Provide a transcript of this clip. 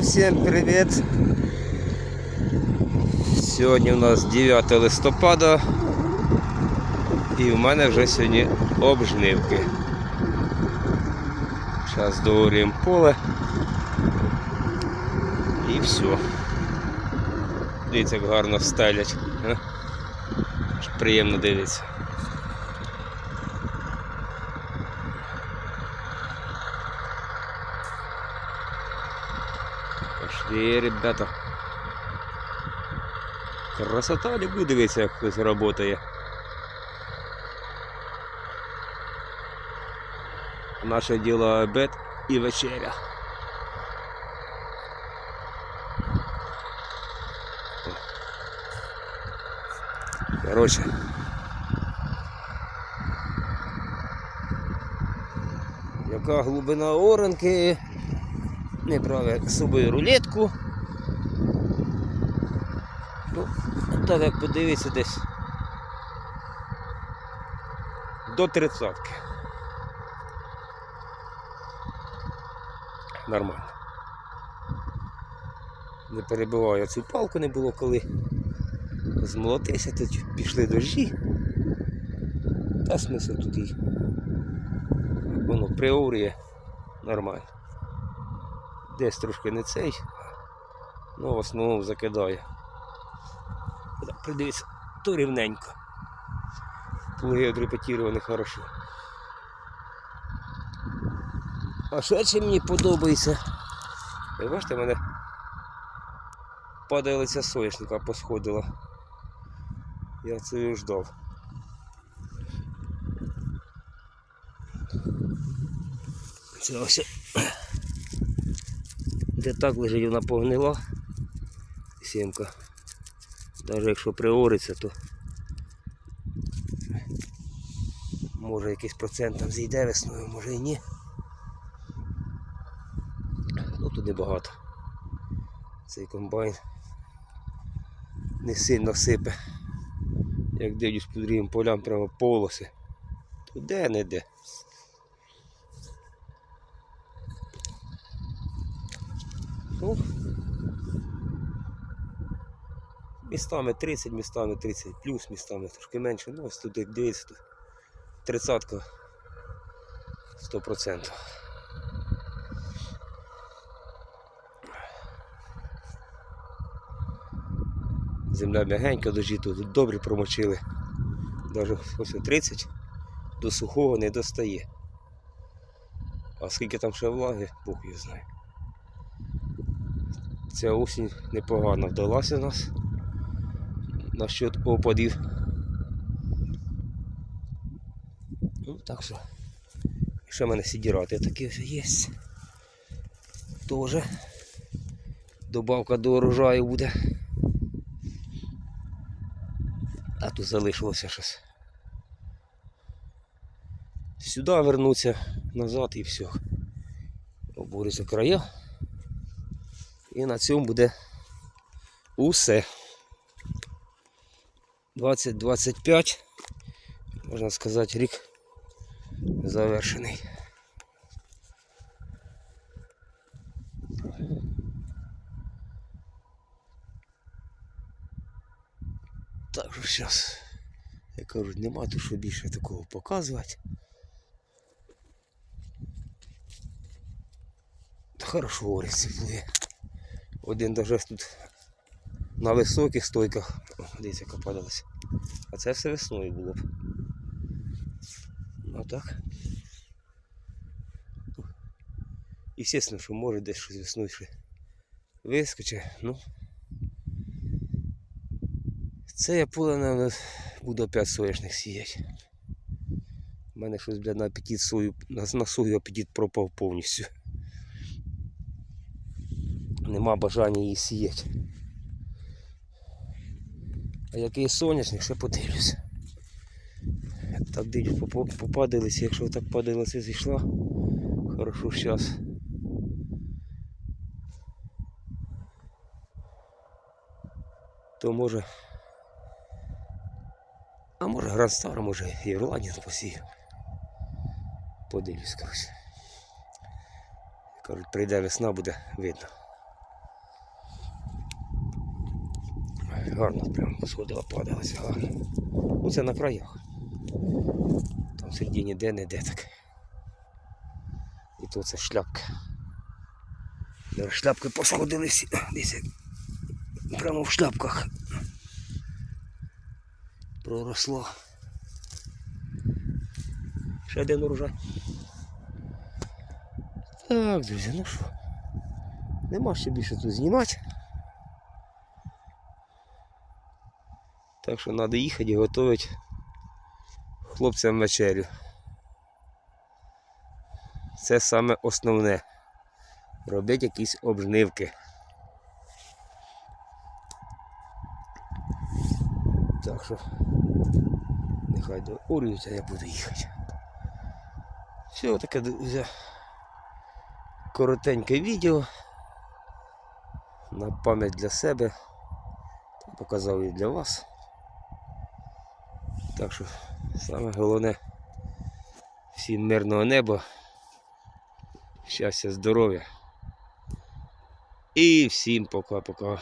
всім привіт! Сьогодні у нас 9 листопада і в мене вже сьогодні обжнивки. Зараз доорюємо поле і все. Дивіться, як гарно стелять. Приємно дивиться. Пошли, ребята. Красота буде дивитися, як хтось працює. Наше діло обед і вечеря. Короче. Яка глибина оранки? Не брав з собою рулетку. Ну, так як подивитися десь до тридцятки. Нормально. Не перебиваю я цю палку, не було коли змолотися, тут пішли дощі. Та смисл тут і воно приоріє нормально. Десь трошки не цей, але в основному закидає. Придивіться, то рівненько. Плуги отрепетіровані хорошо. А ще мені подобається? Ви бачите, в мене падалиця соняшника посходила. Я це і ждав. Це ось де так лежить, вона погнила. Сімка. Навіть якщо приориться, то може якийсь процент там зійде весною, може і ні. Ну тут небагато. Цей комбайн не сильно сипе. Як дивлюсь по другим полям прямо полоси. То де не де. Ну, містами 30, містами 30 плюс, містами трошки менше. Ну, ось тут як дивіться, тут тридцятка 100%. Земля м'ягенька, дожі тут добре промочили. Навіть ось 30 до сухого не достає. А скільки там ще влаги, Бог його знає. Ця осінь непогано вдалася нас насчет опадів. Ну, так що. Ще в мене сідірати такі ось є. Тоже. Добавка до урожаю буде. А тут залишилося щось. Сюди вернуться назад і все. Обурються края. І на цьому буде усе. 2025, можна сказати, рік завершений. Так що зараз, як кажуть, нема тут що більше такого показувати. Та Хорошо говориться буде. Один даже тут на високих стойках. Дивіться, яка падалася. А це все весною було б. А так. І звісно, що може десь щось весною ще вискоче. Ну. Це я поле, наверное, буду опять соняшник сіяти. У мене щось, блядь, на апетит сою, на, на сою апетит пропав повністю. Нема бажання її сіяти. А який соняшник, ще подивлюся. Так дивлюсь, попо- попадалися, якщо так падалася зійшла, хорошо зараз. То може. А може Грандстар, може і Ірландія посію. Подивлюсь, коротше. Кажуть, прийде весна, буде видно. Гарно прям сходила, падалася гарно. Ну це на краях. Там середі ніде не де так. І то це шляпки. Зараз шляпки посходили всі. Десь прямо в шляпках. Проросло. Ще один урожай. Так, друзі, ну що. Нема ще більше тут знімати. Так що треба їхати і готувати хлопцям вечерю. Це саме основне. Робити якісь обжнивки. Так що нехай доорюються, я буду їхати. Все таке друзі. Коротеньке відео. На пам'ять для себе. Показав і для вас. Так що саме головне всім мирного неба, щастя, здоров'я. І всім пока-пока.